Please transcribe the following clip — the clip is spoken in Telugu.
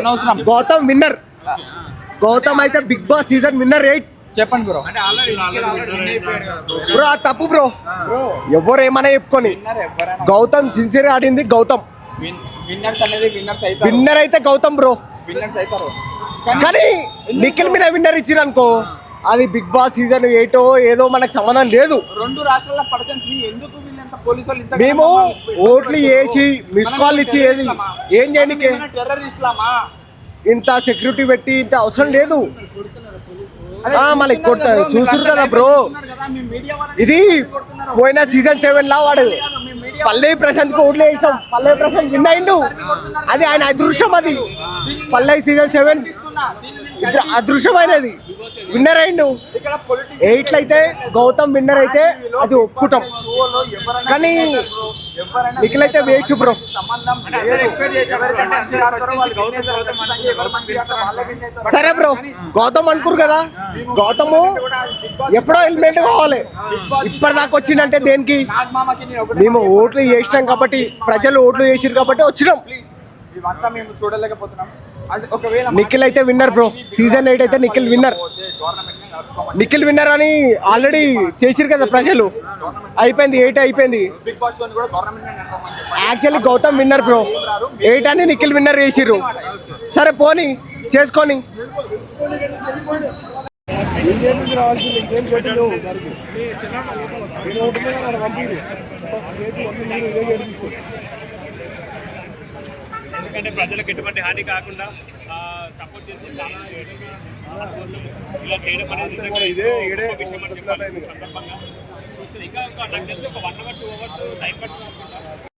అనవసరం. గౌతమ్ విన్నర్ గౌతమ్ అయితే big boss season winner eight చెప్పండి బ్రో. బ్రో అది తప్పు బ్రో. బ్రో. ఎవరు ఏమైనా చెప్పుకొని విన్నర్ గౌతమ్ సిన్సియర్ ఆడింది గౌతమ్. విన్నర్స్ అనేది విన్నర్స్ అవుతారు విన్నర్ అయితే గౌతమ్ బ్రో. విన్నర్స్ అవుతారు కానీ నిఖిల్ మీద విన్నర్ ఇచ్చిరు అనుకో అది బిగ్ బాస్ సీజన్ ఎయిటో ఏదో మనకు సంబంధం లేదు. రెండు రాష్ట్రాల ఎందుకు మేము ఓట్లు వేసి మిస్ కాల్ ఇచ్చి ఏది ఏం టెర్రరిస్ట్లామా ఇంత సెక్యూరిటీ పెట్టి ఇంత అవసరం లేదు. మళ్ళీ కొడతారు. చూస్తున్నారు కదా bro. ఇది పోయిన సీజన్ సెవెన్ లా వాడు. పల్లె ప్రశాంత్కి ఓట్లు వేసాం. పల్లె ప్రశాంత్ విన్ అయిండు. అది ఆయన అదృష్టం అది. పల్లె సీజన్ సెవెన్ అదృష్టమైనది విన్నర్ అయిండు ఇక్కడ ఎయిట్లు అయితే గౌతమ్ విన్నర్ అయితే అది ఒప్పుకుంటాం. కానీ నిఖిల్ అయితే వేస్ట్ బ్రో సరే బ్రో గౌతమ్ అనుకురు కదా? గౌతము ఎప్పుడో హెల్మెట్ కావాలి. ఇప్పటిదాకా వచ్చిందంటే దేనికి? మేము ఓట్లు చేసినాం కాబట్టి ప్రజలు ఓట్లు చేసిరు కాబట్టి వచ్చినాం. ఇవంతా మేము చూడలేకపోతున్నాం అది ఒకవేళ నిఖిల్ అయితే విన్నర్ బ్రో సీజన్ ఎయిట్ అయితే నిఖిల్ విన్నర్ నిఖిల్ విన్నర్ అని ఆల్రెడీ చేసిరు కదా ప్రజలు అయిపోయింది ఎయిట్ అయిపోయింది బిగ్ బాస్ షోని కూడా government actually Gautam winner bro eight అని నిఖిల్ విన్నర్ చేసిర్రు సరే పోని చేసుకొని ఎందుకంటే ప్రజలకు ఎటువంటి హాని కాకుండా సపోర్ట్ చేస్తే చాలా కోసం ఇలా చేయడం అనేది విషయం అని చెప్పాలి సందర్భంగా. ఇంకా ఒక- నాకు తెలిసి ఒక one hour two hours time పడుతుంది